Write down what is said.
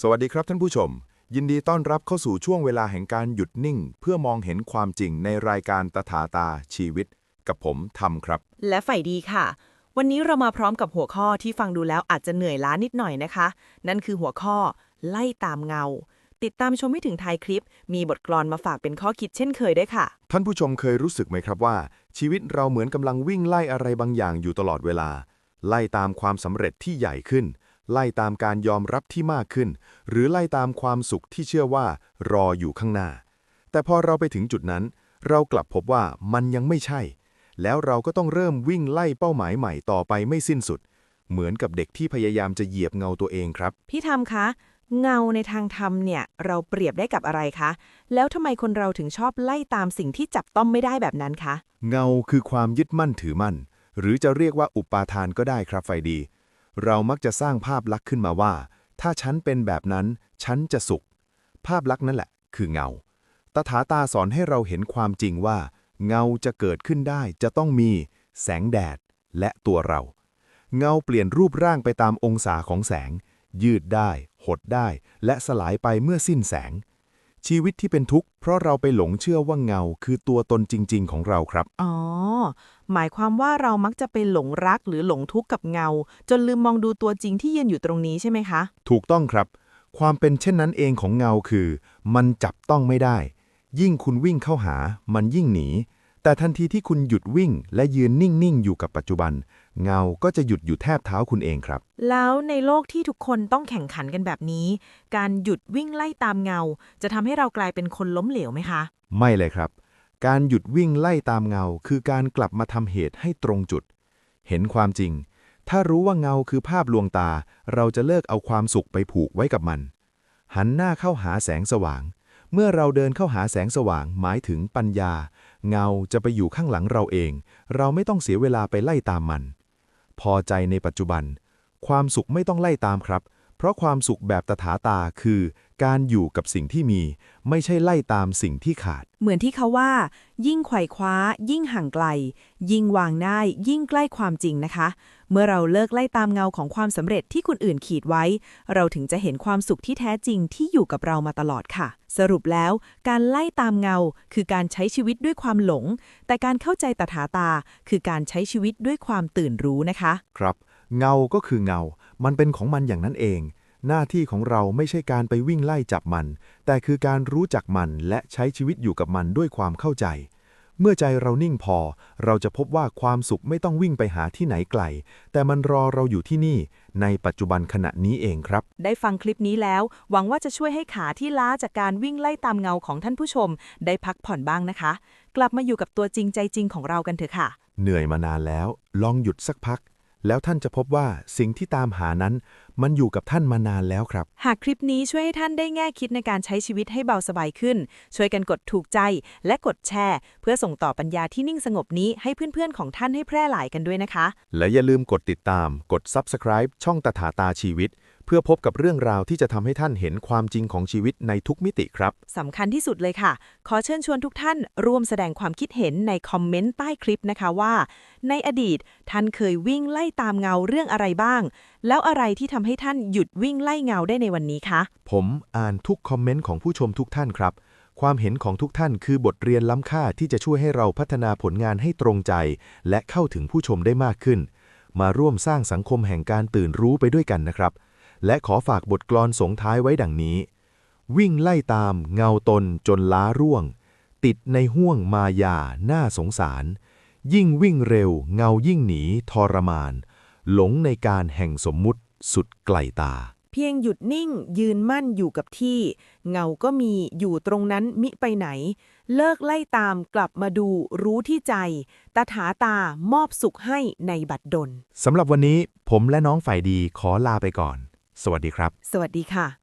สวัสดีครับท่านผู้ชม ยินดีต้อนรับเข้าสู่ช่วงเวลาแห่งการหยุดนิ่ง เพื่อมองเห็นความจริงในรายการตถาตาชีวิต กับผมทำครับ และฝ่ายดีค่ะ วันนี้เรามาพร้อมกับหัวข้อที่ฟังดูแล้วอาจจะเหนื่อยล้านิดหน่อยนะคะ นั่นคือหัวข้อ ไล่ตามเงา ติดตามชมให้ถึงท้ายคลิป มีบทกลอนมาฝากเป็นข้อคิดเช่นเคยด้วยค่ะ ท่านผู้ชมเคยรู้สึกไหมครับว่า ชีวิตเราเหมือนกำลังวิ่งไล่อะไรบางอย่างอยู่ตลอดเวลา ไล่ตามความสำเร็จที่ใหญ่ขึ้น ไล่ตามการยอมรับที่มากขึ้น หรือไล่ตามความสุขที่เชื่อว่า รออยู่ข้างหน้า แต่พอเราไปถึงจุดนั้น เรากลับพบว่ามันยังไม่ใช่ แล้วเราก็ต้องเริ่มวิ่งไล่เป้าหมายใหม่ต่อไปไม่สิ้นสุด เหมือนกับเด็กที่พยายามจะเหยียบเงาตัวเองครับ พี่ทำคะ เงาในทางธรรมเนี่ย เราเปรียบได้กับอะไรคะ แล้วทำไมคนเราถึงชอบไล่ตามสิ่งที่จับต้องไม่ได้แบบนั้นคะ เงาคือความยึดมั่นถือมั่น หรือจะเรียกว่าอุปาทานก็ได้ครับไฟดี เรามักจะสร้างภาพลักษณ์ขึ้นมาว่า ถ้าฉันเป็นแบบนั้น ฉันจะสุข ภาพลักษณ์นั่นแหละ คือเงา ตถาตาสอนให้เราเห็นความจริงว่า เงาจะเกิดขึ้นได้จะต้องมี แสงแดด และตัวเรา เงาเปลี่ยนรูปร่างไปตามองศาของแสง ยืดได้ หดได้ และสลายไปเมื่อสิ้นแสง ชีวิตที่เป็นทุกข์เพราะเราไปหลงเชื่อว่าเงา คือตัวตนจริง ๆ ของเราครับ อ๋อ หมายความว่าเรามักจะไปหลงรักหรือหลงทุกข์กับเงา จนลืมมองดูตัวจริงที่ยืนอยู่ตรงนี้ใช่ไหมคะ ถูกต้องครับ ความเป็นเช่นนั้นเองของเงาคือ มันจับต้องไม่ได้ ยิ่งคุณวิ่งเข้าหา มันยิ่งหนี แต่ทันทีที่คุณหยุดวิ่งและยืนนิ่ง ๆ อยู่กับปัจจุบัน เงาก็จะหยุดอยู่แทบเท้าคุณเองครับ แล้วในโลกที่ทุกคนต้องแข่งขันกันแบบนี้ การหยุดวิ่งไล่ตามเงา จะทำให้เรากลายเป็นคนล้มเหลวไหมคะ ไม่เลยครับ การหยุดวิ่งไล่ตามเงา คือการกลับมาทำเหตุให้ตรงจุด เห็นความจริง ถ้ารู้ว่าเงาคือภาพลวงตา เราจะเลิกเอาความสุขไปผูกไว้กับมัน หันหน้าเข้าหาแสงสว่าง เมื่อเราเดินเข้าหาแสงสว่างหมายถึงปัญญา เงาจะไปอยู่ข้างหลังเราเอง เราไม่ต้องเสียเวลาไปไล่ตามมัน พอใจในปัจจุบัน ความสุขไม่ต้องไล่ตามครับ เพราะความสุขแบบตถาตาคือ การอยู่กับสิ่งที่มี ไม่ใช่ไล่ตามสิ่งที่ขาด เหมือนที่เขาว่า ยิ่งไขว่คว้า ยิ่งห่างไกล ยิ่งวางได้ยิ่งใกล้ความจริงนะคะ เมื่อเราเลิกไล่ตามเงาของความสำเร็จที่คนอื่นขีดไว้ เราถึงจะเห็นความสุขที่แท้จริงที่อยู่กับเรามาตลอดค่ะ สรุปแล้ว การไล่ตามเงา คือการใช้ชีวิตด้วยความหลง แต่การเข้าใจตถาตา คือการใช้ชีวิตด้วยความตื่นรู้นะคะ ครับ เงาก็คือเงา มันเป็นของมันอย่างนั้นเอง หน้าที่ของเราไม่ใช่การไปวิ่งไล่จับมัน แต่คือการรู้จักมันและใช้ชีวิตอยู่กับมันด้วยความเข้าใจ เมื่อใจเรานิ่งพอ เราจะพบว่าความสุขไม่ต้องวิ่งไปหาที่ไหนไกล แต่มันรอเราอยู่ที่นี่ ในปัจจุบันขณะนี้เองครับ ได้ฟังคลิปนี้แล้ว หวังว่าจะช่วยให้ขาที่ล้าจากการวิ่งไล่ตามเงาของท่านผู้ชม ได้พักผ่อนบ้างนะคะ กลับมาอยู่กับตัวจริงใจจริงของเรากันเถอะค่ะ เหนื่อยมานานแล้ว ลองหยุดสักพัก แล้วท่านจะพบว่าสิ่งที่ตามหานั้น มันอยู่กับท่านมานานแล้วครับ หากคลิปนี้ช่วยให้ท่านได้แง่คิดในการใช้ชีวิตให้เบาสบายขึ้น ช่วยกันกดถูกใจและกดแชร์ เพื่อส่งต่อปัญญาที่นิ่งสงบนี้ให้เพื่อนๆของท่านให้แพร่หลายกันด้วยนะคะ และอย่าลืมกดติดตาม กด Subscribe ช่องตถาตาชีวิตเพื่อพบกับเรื่องราวที่จะทำให้ท่านเห็นความจริงของชีวิตในทุกมิติครับ สำคัญที่สุดเลยค่ะ ขอเชิญชวนทุกท่านร่วมแสดงความคิดเห็นในคอมเมนต์ใต้คลิปนะคะว่า ในอดีตท่านเคยวิ่งไล่ตามเงาเรื่องอะไรบ้าง แล้วอะไรที่ทำให้ท่านหยุดวิ่งไล่เงาได้ในวันนี้คะ ผมอ่านทุกคอมเมนต์ของผู้ชมทุกท่านครับ ความเห็นของทุกท่านคือบทเรียนล้ำค่าที่จะช่วยให้เราพัฒนาผลงานให้ตรงใจ และเข้าถึงผู้ชมได้มากขึ้น มาร่วมสร้างสังคมแห่งการตื่นรู้ไปด้วยกันนะครับ และขอฝากบทกลอนส่งท้ายไว้ดังนี้ วิ่งไล่ตามเงาตนจนล้าร่วง ติดในห่วงมายาน่าสงสาร ยิ่งวิ่งเร็วเงายิ่งหนีทรมาน หลงในการแห่งสมมุติสุดไกลตา เพียงหยุดนิ่งยืนมั่นอยู่กับที่ เงาก็มีอยู่ตรงนั้นมิไปไหน เลิกไล่ตามกลับมาดูรู้ที่ใจ ตถาตามอบสุขให้ในบัดดลสำหรับวันนี้ผมและน้องฝ่ายดีขอลาไปก่อน สวัสดีครับ สวัสดีค่ะ